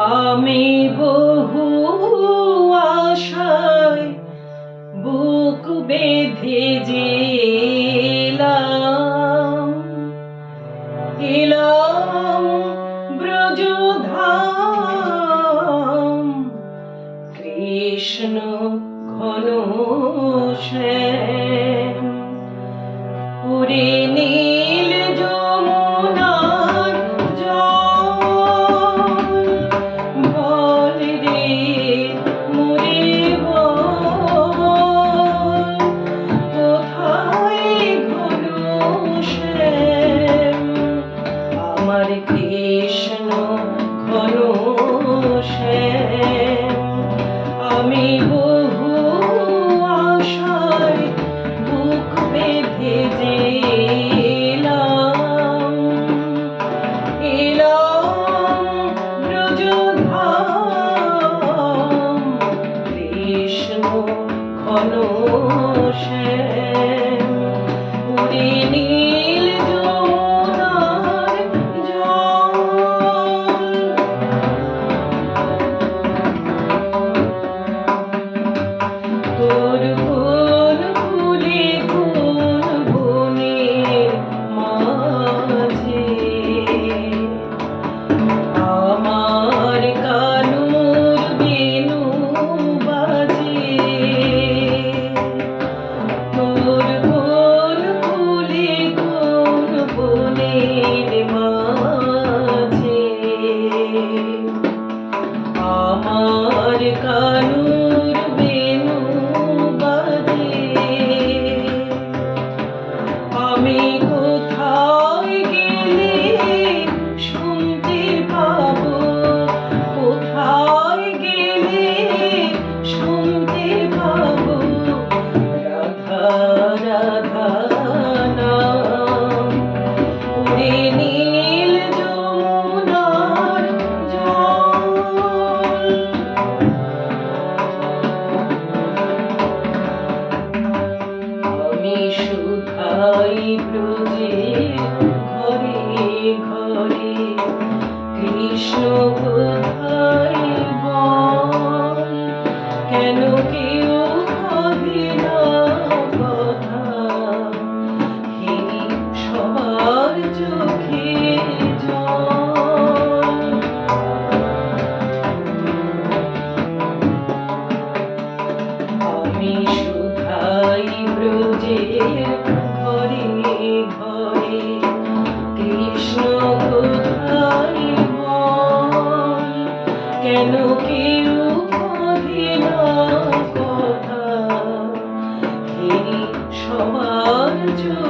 আমি বহু আশায় বুক বেঁধে যেলাম এলাম ব্রজধাম। কৃষ্ণ ঘন শ্যাম পুরী ঘন প্রভে ঘরে ঘরে কৃষ্ণ কোথায় বল কেন কেউ ভাবে না? কথা হে সবার চোখে আমি সুধাই ব্রজের কেন কেউ কাঁদে কথা? সবার জন্য